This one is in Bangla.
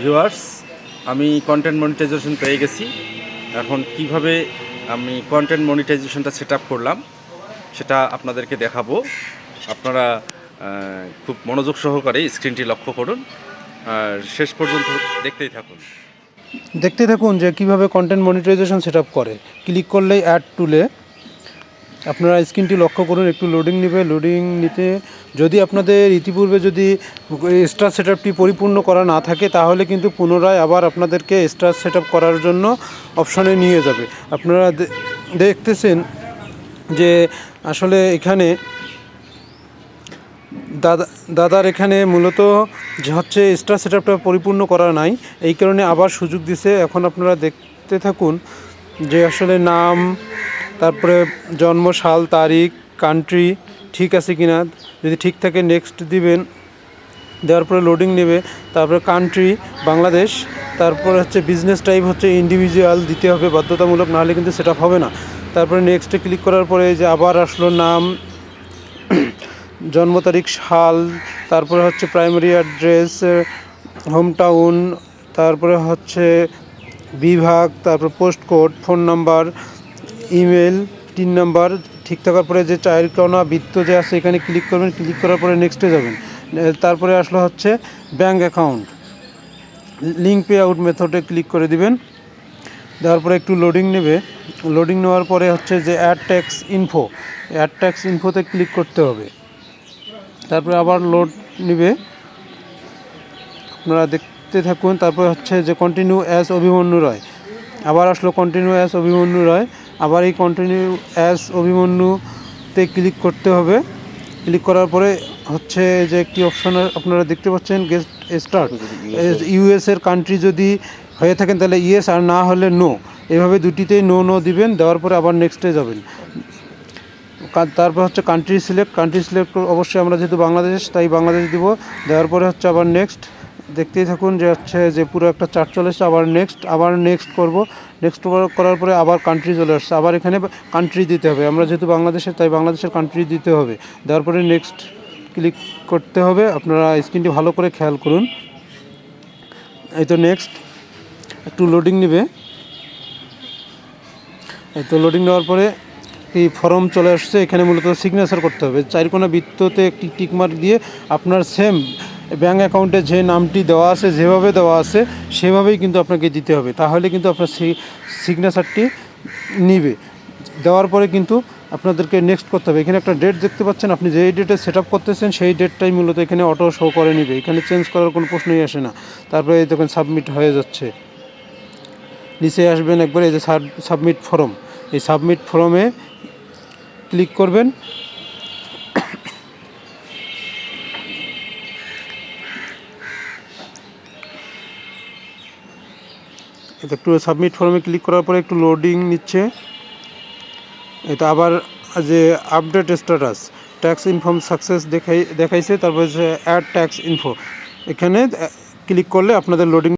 ভিউয়ার্স, আমি কন্টেন্ট মনিটাইজেশন পেয়ে গেছি। এখন কীভাবে আমি কন্টেন্ট মনিটাইজেশনটা সেট করলাম, সেটা আপনাদেরকে দেখাবো। আপনারা খুব মনোযোগ সহকারে স্ক্রিনটি লক্ষ্য করুন। আর শেষ পর্যন্ত দেখতেই থাকুন। দেখতে থাকুন যে কীভাবে কন্টেন্ট মনিটাইজেশন সেট করে। ক্লিক করলেই অ্যাড টুলে আপনারা স্ক্রিনটি লক্ষ্য করুন, একটু লোডিং নেবে লোডিং নিতে। যদি আপনাদের ইতিপূর্বে যদি স্টার সেট পরিপূর্ণ করা না থাকে, তাহলে কিন্তু পুনরায় আবার আপনাদেরকে স্টার সেট করার জন্য অপশানে নিয়ে যাবে। আপনারা দেখতেছেন যে আসলে এখানে দাদা দাদার এখানে মূলত হচ্ছে স্টার সেট পরিপূর্ণ করা নাই, এই কারণে আবার সুযোগ দিছে। এখন আপনারা দেখতে থাকুন যে আসলে নাম তারপরে জন্ম সাল তারিখ কান্ট্রি ঠিক আছে কিনা, যদি ঠিক থাকে নেক্সট দিবেন, দেওয়ার পরে লোডিং নেবে, তারপরে কান্ট্রি বাংলাদেশ, তারপর হচ্ছে বিজনেস টাইপ হচ্ছে ইন্ডিভিজুয়াল দিতে হবে বাধ্যতামূলক, নাহলে কিন্তু সেটা হবে না। তারপরে নেক্সটে ক্লিক করার পরে যে আবার আসলো নাম, জন্ম তারিখ, সাল, তারপরে হচ্ছে প্রাইমারি অ্যাড্রেস হোম টাউন তারপরে হচ্ছে বিভাগ, তারপর post code phone number email তিন নাম্বার ঠিক থাকার পরে যে চায়ের কোনা বৃত্ত যে আছে এখানে ক্লিক করবেন, ক্লিক করার পরে নেক্সটে যাবেন। তারপরে আসলো হচ্ছে bank account link pay out মেথডে ক্লিক করে দিবেন। দেওয়ার পরে একটু লোডিং নেবে। লোডিং নেওয়ার পরে হচ্ছে যে add tax info add tax ইনফোতে click করতে হবে। তারপরে আবার লোড নেবে। আপনারা দেখতে থাকুন, তারপরে হচ্ছে যে কন্টিনিউ অ্যাজ অভিমন্যু রয় আবার আসলো কন্টিনিউ অ্যাজ অভিমন্যু রয় আবার এই কন্টিনিউ অ্যাস অভিমন্যুতে ক্লিক করতে হবে। ক্লিক করার পরে হচ্ছে যে একটি অপশন আপনারা দেখতে পাচ্ছেন গেস্ট স্টার্ট ইউএস এর কান্ট্রি যদি হয়ে থাকেন তাহলে ইয়েস আর না হলে নো এভাবে দুটিতেই নো নো দিবেন দেওয়ার পরে আবার নেক্সটে যাবেন। তারপর হচ্ছে কান্ট্রি সিলেক্ট কান্ট্রি সিলেক্ট অবশ্যই আমরা যেহেতু বাংলাদেশ তাই বাংলাদেশ দিব। দেওয়ার পরে হচ্ছে আবার নেক্সট দেখতেই থাকুন যে হচ্ছে যে পুরো একটা চার্ট চলে এসছে, আবার নেক্সট আবার নেক্সট করব। নেক্সট করার পরে আবার কান্ট্রি চলে আসছে। আবার এখানে কান্ট্রি দিতে হবে। আমরা যেহেতু বাংলাদেশের তাই বাংলাদেশের কান্ট্রি দিতে হবে। দেওয়ার পরে নেক্সট ক্লিক করতে হবে। আপনারা স্ক্রিনটি ভালো করে খেয়াল করুন। এই তো নেক্সট একটু লোডিং নেবে। এই তো লোডিং নেওয়ার পরে এই ফর্ম চলে আসছে। এখানে মূলত সিগনেচার করতে হবে। চারকোনা বৃত্ততে একটি টিকমার্ক দিয়ে আপনার সেম ব্যাঙ্ক অ্যাকাউন্টে যে নামটি দেওয়া আছে, যেভাবে দেওয়া আছে, সেভাবেই কিন্তু আপনাকে দিতে হবে। তাহলে কিন্তু আপনার সেই সিগনেচারটি নিবে। দেওয়ার পরে কিন্তু আপনাদেরকে নেক্সট করতে হবে। এখানে একটা ডেট দেখতে পাচ্ছেন, আপনি যেই ডেটে সেট আপ করতেছেন, সেই ডেটটাই মূলত এখানে অটো শো করে নিবে। এখানে চেঞ্জ করার কোনো প্রশ্নই আসে না। তারপরে এই দেখেন সাবমিট হয়ে যাচ্ছে। নিচে আসবেন একবার, এই যে সাবমিট ফর্ম এই সাবমিট ফর্মে ক্লিক করবেন। একটু সাবমিট ফর্মে ক্লিক করার পরে একটু লোডিং নিচ্ছে। এটা আবার যে update status tax inform success দেখাই, দেখাইছে, তারপরে যে অ্যাড ট্যাক্স ইনফো এখানে ক্লিক করলে আপনাদের লোডিং